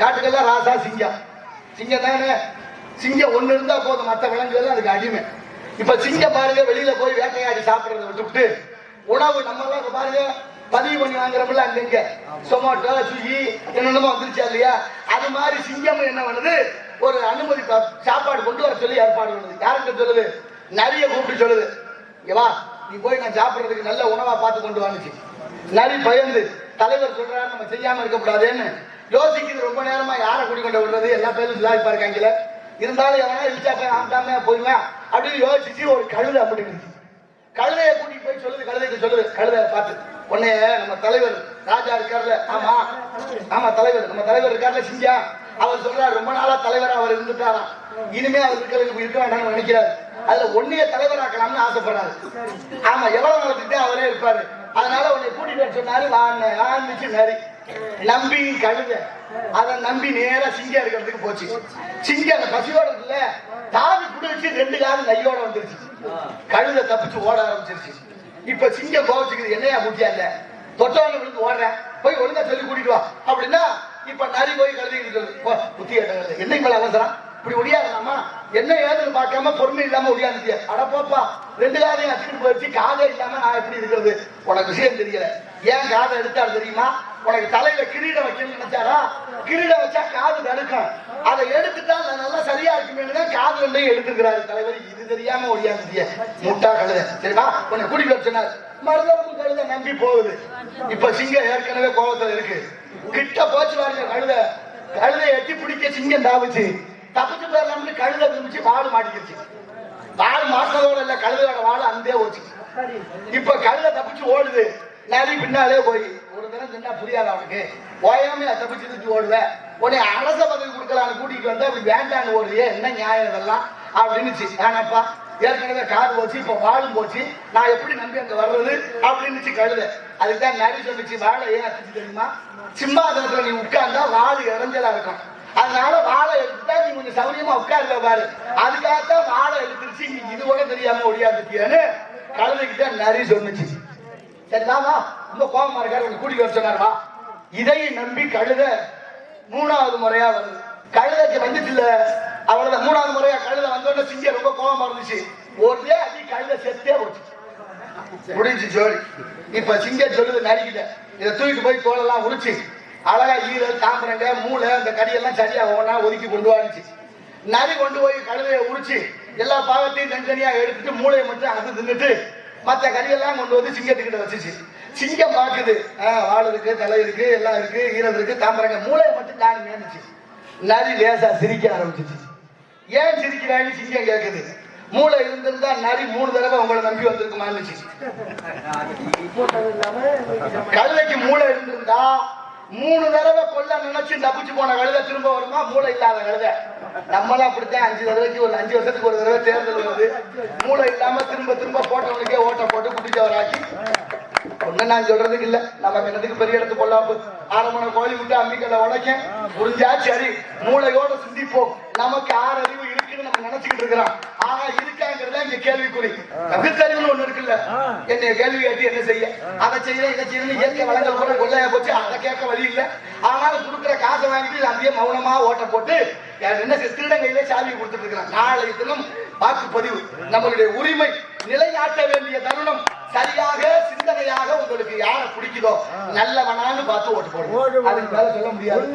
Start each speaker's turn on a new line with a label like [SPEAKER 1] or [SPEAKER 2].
[SPEAKER 1] காட்டுக்கெல்லாம் ராசா சிங்கம். சிங்கம் தானே சிங்கம் ஒன்று இருந்தா போதும். மற்ற விலங்குகள் அதுக்கு அடிமை. இப்ப சிங்கம் பாருங்க வெளியில போய் வேட்டையாடி சாப்பிடுறத விட்டுவிட்டு உணவு நம்ம எல்லாம் பாருங்க பதிவு பண்ணி வாங்குறோம்ல அங்கங்க சொமாட்டோ ஸ்விக்கி என்னென்னமோ வந்துருச்சா இல்லையா? அது மாதிரி சிங்கம் என்ன பண்ணுது? ஒரு அனுமதி சாப்பாடு கொண்டு வர சொல்லி ஏற்பாடு பண்ணுது. யாருக்கு சொல்லுது? நிறைய கூப்பிட்டு சொல்லுது. இங்க வா நீ போய் நான் சாப்பிடுறதுக்கு நல்ல உணவா பார்த்து கொண்டு வாங்குச்சு நரி பயந்து தலைவர் சொல்றாரு நம்ம செய்யாம இருக்கக்கூடாதுன்னு. யோசிக்குது ரொம்ப நேரமா யாரை குடி கொண்டு விடுறது? எல்லா பேரும் விளையாடி இருக்காங்கல்ல. இருந்தாலும் எவனா இழுச்சா போய் ஆண்டாம போயிடுவேன் அப்படின்னு யோசிச்சு ஒரு கழுதை அப்படி இருந்துச்சு. கழுதையை கூட்டிட்டு போய் சொல்லுது கழுதைக்கு சொல்லுது கழுதையை பார்த்து உடனே நம்ம தலைவர் ராஜா இருக்கார்ல ஆமா ஆமா தலைவர் நம்ம தலைவர் இருக்கார்ல சிங்கா. அவர் சொல்றாரு ரொம்ப நாளா தலைவரா அவர் இருந்துட்டாராம் இனிமே அவர் இருக்கிறதுக்கு இருக்க வேண்டாம்னு நினைக்கிறாரு. அதுல ஒன்னைய தலைவராக்கலாம்னு ஆசைப்படுறாரு. ஆமா எவ்வளவு நாளத்துக்கு அவரே இருப்பாரு. அதனால உன்னை கூட்டிட்டு சொன்னாரு நான் ஆரம்பிச்சு நரி நம்பி கழுத. அதை நம்பி நேரா சிங்க இருக்கிறதுக்கு போச்சு. சிங்க அந்த பசியோட இருக்குல்ல தாவி குடிச்சு ரெண்டு காலம் கையோட வந்துருச்சு. கழுத தப்பிச்சு ஓட ஆரம்பிச்சிருச்சு. இப்ப சிங்க கோவச்சுக்குது என்னையா முக்கியம் இல்ல. தொட்டவங்க விழுந்து ஓடுறேன். போய் ஒழுங்கா சொல்லி கூட்டிட்டு வா. அப்படின்னா இப்ப நரி போய் கழுதி இருக்கு. புத்தி என்ன இவ்வளவு அவசரம்? இப்படி ஒடியாடலாமா என்ன ஏதுன்னு பார்க்காம பொறுமை இல்லாம ஒடியாந்துட்டிய. அட போப்பா ரெண்டு காதையும் அச்சுட்டு போயிடுச்சு காதே இல்லாம நான் எப்படி இருக்கிறது? உனக்கு விஷயம் தெரியல. ஏன் காதை எடுத்தால் தெரியுமா? உனக்கு தலையில கிரீடம் வைக்கணும்னு நினைச்சாரா? கிரீடம் வச்சா காது தடுக்கும். அதை எடுத்துட்டா நான் நல்லா சரியா இருக்குமேனு தான் காது ரெண்டையும் எடுத்துக்கிறாரு தலைவர். இது தெரியாம ஒடியாந்துட்டிய. முட்டா கழுத. சரிமா உன்னை கூட்டிட்டு வர சொன்னார். மருதவன் கழுத நம்பி போகுது. இப்ப சிங்கம் ஏற்கனவே கோபத்துல இருக்கு. கிட்ட போச்சு பாருங்க கழுத. கழுதை எட்டி பிடிக்க சிங்கம் தாவுச்சு. தப்பிச்சு போயிடலாம்னு கழுத விரும்பிச்சு வாடு மாட்டிக்கிச்சு வாடு மாட்டினதோட இல்ல கழுதையோட வாழ அந்தே போச்சு இப்ப கழுத தப்பிச்சு ஓடுது. நரி பின்னாலே போய் ஒரு தினம் நின்னா புரியாது அவனுக்கு. ஓயாம தப்பிச்சு தப்பிச்சு ஓடுவேன் உடனே அரச பதவி கொடுக்கலான்னு கூட்டிட்டு வந்தா அப்படி வேண்டான்னு ஓடுறியே என்ன நியாயம் இதெல்லாம்? அப்படின்னுச்சு. ஏனாப்பா ஏற்கனவே கார் போச்சு இப்ப வாழும் போச்சு. நான் எப்படி நம்பி அங்க வர்றது? அப்படின்னுச்சு கழுத. அதுதான் நரி சொல்லிச்சு வாழை ஏன் அத்துச்சு தெரியுமா? சிம்மாசனத்துல நீ உட்கார்ந்தா வாழு இறஞ்சலா இருக்கும். அதனால வாழை எடுத்துட்டா நீ கொஞ்சம் சௌரியமா உட்கார்ல பாரு. அதுக்காகத்தான் வாழை எடுத்துருச்சு. நீ இது கூட தெரியாம ஒடியாந்துட்டியான்னு கலந்துக்கிட்ட நரி சொன்னுச்சு. சரிதாமா ரொம்ப கோபமா இருக்காரு. உன்னை கூட்டிட்டு வர சொன்னார். வா. இதையும் நம்பி கழுத மூணாவது முறையா வருது. கழுதைக்கு வந்துட்டு இல்ல அவ்வளவுதான். மூணாவது முறையா கழுத வந்தோடனே சிங்க ரொம்ப கோபமா இருந்துச்சு. ஒரே அடி கழுத செத்தே போச்சு. முடிஞ்சு ஜோடி இப்ப சிங்க சொல்லுது நரிக்கிட்ட. இதை தூக்கிட்டு போய் தோலெல்லாம் உரிச்சு. அழகா ஈரல் தாம்பரங்க மூளை அந்த கறியெல்லாம் சரியா ஒவ்வொன்றா ஒதுக்கி கொண்டு வந்துச்சு. நரி கொண்டு போய் கழுதையை உரிச்சு எல்லா பாகத்தையும் தனித்தனியா எடுத்துட்டு மூளையை மட்டும் அது தின்னுட்டு மற்ற கறியெல்லாம் கொண்டு வந்து சிங்கத்துக்கிட்ட வச்சுச்சு. சிங்கம் பாக்குது. ஆஹ் வால் இருக்கு தலை இருக்கு எல்லாம் இருக்கு ஈரல் இருக்கு தாம்பரங்க மூளையை மட்டும் மேனுச்சு நரி லேசா சிரிக்க ஆரம்பிச்சிச்சு. ஏன் சிரிக்கிறான்னு சிங்கம் கேக்குது. மூளை இருந்திருந்தா நரி மூணு தடவை உங்களை நம்பி வந்திருக்குமான்னுச்சு கழுதைக்கு மூளை இருந்திருந்தா மூணு தடவை கொல்ல நினைச்சு தப்பிச்சு போன கழுத திரும்ப வருமா? மூளை இல்லாத கழுத. நம்மளாம் அப்படித்தான் அஞ்சு தடவைக்கு ஒரு அஞ்சு வருஷத்துக்கு ஒரு தடவை தேர்தல் வருது. மூளை இல்லாம திரும்ப திரும்ப போட்டவனுக்கே ஓட்ட போட்டு குட்டிச்சவராக்கி ஒண்ணு நான் சொல்றதுக்கு இல்ல. நம்ம கிணத்துக்கு பெரிய இடத்து பொல்லாப்பு? ஆரம்பண கோழி விட்டு அம்மிக்கல்ல உடைக்க புரிஞ்சா சரி. மூளையோட சிந்திப்போம். நமக்கு ஆறு அறிவு இருக்குன்னு நம்ம நினைச்சுக்கிட்டு இருக்கிறோம். கேள்விக்குறி. பகுத்தறிவுன்னு ஒண்ணு இருக்குல்ல? என்னைய கேள்வி கேட்டு என்ன செய்ய? அதை செய்யல இதை செய்யணும் இயற்கை வளங்கள் கூட கொள்ளையா போச்சு. அதை கேட்க வழி இல்ல. ஆனாலும் கொடுக்குற காசை வாங்கிட்டு அப்படியே மௌனமா ஓட்ட போட்டு என்ன செய்ய, திருடன் கையிலே சாவி கொடுத்துட்டு இருக்கிறான். நாளை தினம் வாக்குப்பதிவு. நம்மளுடைய உரிமை நிலைநாட்ட வேண்டிய தருணம் சரியாக சிந்தனையாக உங்களுக்கு யாரை பிடிக்குதோ நல்லவனான்னு பார்த்து ஓட்டு போடுங்க. அதுக்கு மேல சொல்ல முடியாது.